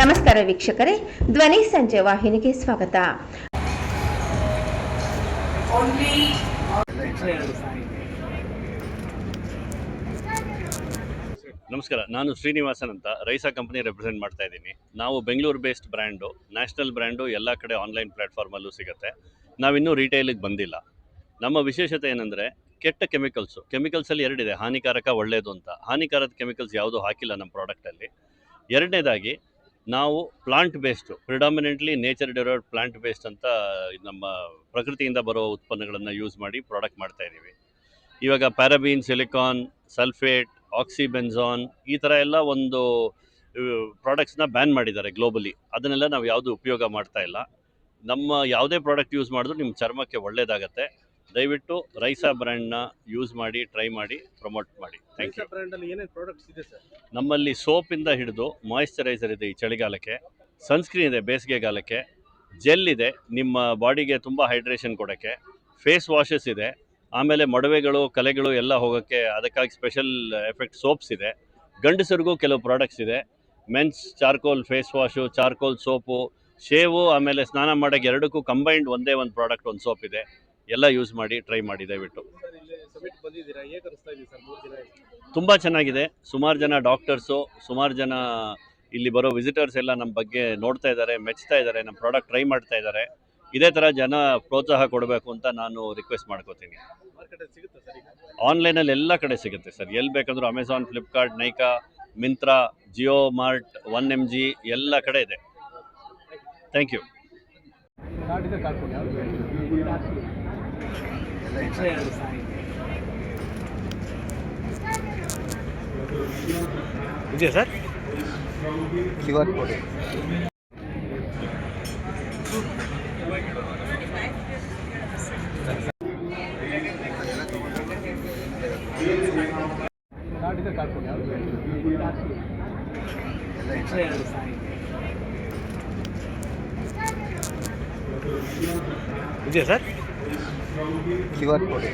ನಮಸ್ಕಾರ ವೀಕ್ಷಕರೇ. ಧ್ವನಿ ಸಂಜೆ ವಾಹಿನಿಗೆ ಸ್ವಾಗತ. ನಮಸ್ಕಾರ, ನಾನು ಶ್ರೀನಿವಾಸನ್ ಅಂತ ರೈಸಾ ಕಂಪನಿ ರೆಪ್ರೆಸೆಂಟ್ ಮಾಡ್ತಾ ಇದ್ದೀನಿ. ನಾವು Bengaluru based brand, national brand ಎಲ್ಲ ಕಡೆ ಆನ್ಲೈನ್ ಪ್ಲ್ಯಾಟ್ಫಾರ್ಮಲ್ಲೂ ಸಿಗುತ್ತೆ. ನಾವಿನ್ನೂ ರಿಟೈಲಿಗೆ ಬಂದಿಲ್ಲ. ನಮ್ಮ ವಿಶೇಷತೆ ಏನಂದರೆ, ಕೆಟ್ಟ ಕೆಮಿಕಲ್ಸು ಕೆಮಿಕಲ್ಸಲ್ಲಿ ಎರಡಿದೆ, ಹಾನಿಕಾರಕ ಒಳ್ಳೆಯದು ಅಂತ. ಹಾನಿಕಾರಕ ಕೆಮಿಕಲ್ಸ್ ಯಾವುದೂ ಹಾಕಿಲ್ಲ ನಮ್ಮ ಪ್ರಾಡಕ್ಟಲ್ಲಿ ಎರಡನೇದಾಗಿ ನಾವು plant based predominantly nature derived plant based ಅಂತ ನಮ್ಮ ಪ್ರಕೃತಿಯಿಂದ ಬರೋ ಉತ್ಪನ್ನಗಳನ್ನು ಯೂಸ್ ಮಾಡಿ ಪ್ರಾಡಕ್ಟ್ ಮಾಡ್ತಾ ಇದ್ದೀವಿ. ಇವಾಗ ಪ್ಯಾರಾಬೀನ್ ಸಿಲಿಕಾನ್ ಸಲ್ಫೇಟ್ ಆಕ್ಸಿಬೆನ್ಸಾನ್ ಈ ಥರ ಎಲ್ಲ ಒಂದು ಪ್ರಾಡಕ್ಟ್ಸ್ನ ಬ್ಯಾನ್ ಮಾಡಿದ್ದಾರೆ ಗ್ಲೋಬಲಿ ಅದನ್ನೆಲ್ಲ ನಾವು ಯಾವುದು ಉಪಯೋಗ ಮಾಡ್ತಾ ಇಲ್ಲ. ನಮ್ಮ ಯಾವುದೇ ಪ್ರಾಡಕ್ಟ್ ಯೂಸ್ ಮಾಡಿದ್ರು ನಿಮ್ಮ ಚರ್ಮಕ್ಕೆ ಒಳ್ಳೆಯದಾಗತ್ತೆ ದಯವಿಟ್ಟು ರೈಸಾ ಬ್ರ್ಯಾಂಡ್ನ ಯೂಸ್ ಮಾಡಿ ಟ್ರೈ ಮಾಡಿ ಪ್ರಮೋಟ್ ಮಾಡಿ. ಥ್ಯಾಂಕ್ ಯು ಬ್ರ್ಯಾಂಡಲ್ಲಿ ಏನೇನು ಪ್ರಾಡಕ್ಟ್ಸ್ ಇದೆ ಸರ್? ನಮ್ಮಲ್ಲಿ ಸೋಪಿಂದ ಹಿಡಿದು ಮಾಯಿಶ್ಚರೈಸರ್ ಇದೆ ಈ ಚಳಿಗಾಲಕ್ಕೆ ಸನ್ಸ್ಕ್ರೀನ್ ಇದೆ ಬೇಸಿಗೆಗಾಲಕ್ಕೆ ಜೆಲ್ ಇದೆ ನಿಮ್ಮ ಬಾಡಿಗೆ ತುಂಬ ಹೈಡ್ರೇಷನ್ ಕೊಡೋಕ್ಕೆ ಫೇಸ್ ವಾಷಸ್ ಇದೆ ಆಮೇಲೆ ಮೊಡವೆಗಳು ಕಲೆಗಳು ಎಲ್ಲ ಹೋಗೋಕ್ಕೆ ಅದಕ್ಕಾಗಿ ಸ್ಪೆಷಲ್ ಎಫೆಕ್ಟ್ ಸೋಪ್ಸ್ ಇದೆ. ಗಂಡಸರಿಗೂ ಕೆಲವು ಪ್ರಾಡಕ್ಟ್ಸ್ ಇದೆ. Men's charcoal face wash charcoal soap shave ಆಮೇಲೆ ಸ್ನಾನ ಮಾಡೋಕ್ಕೆ ಎರಡಕ್ಕೂ ಕಂಬೈನ್ಡ್ ಒಂದೇ ಒಂದು ಪ್ರಾಡಕ್ಟ್ ಒಂದು ಸೋಪ್ ಇದೆ. ಎಲ್ಲ ಯೂಸ್ ಮಾಡಿ ಟ್ರೈ ಮಾಡಿ ದಯವಿಟ್ಟು. ತುಂಬ ಚೆನ್ನಾಗಿದೆ. ಸುಮಾರು ಜನ ಡಾಕ್ಟರ್ಸು ಸುಮಾರು ಜನ ಇಲ್ಲಿ ಬರೋ ವಿಸಿಟರ್ಸ್ ಎಲ್ಲ ನಮ್ಮ ಬಗ್ಗೆ ನೋಡ್ತಾ ಇದ್ದಾರೆ ಮೆಚ್ತಾ ಇದ್ದಾರೆ ನಮ್ಮ ಪ್ರಾಡಕ್ಟ್ ಟ್ರೈ ಮಾಡ್ತಾ ಇದ್ದಾರೆ. ಇದೇ ಥರ ಜನ ಪ್ರೋತ್ಸಾಹ ಕೊಡಬೇಕು ಅಂತ ನಾನು ರಿಕ್ವೆಸ್ಟ್ ಮಾಡ್ಕೋತೀನಿ. ಆನ್ಲೈನಲ್ಲಿ ಎಲ್ಲ ಕಡೆ ಸಿಗುತ್ತೆ ಸರ್. ಎಲ್ಲಿ ಬೇಕಂದ್ರೂ Amazon Flipkart Nykaa Myntra Jio mart one M G ಎಲ್ಲ ಕಡೆ ಇದೆ. ಥ್ಯಾಂಕ್ ಯು ಕಾರ್ಡ್ ಇದೆ ಕಾರ್ಡ್ ಕೊಡಿ ಇದೆಯಾ ಸರ್ কিউআর কোডে।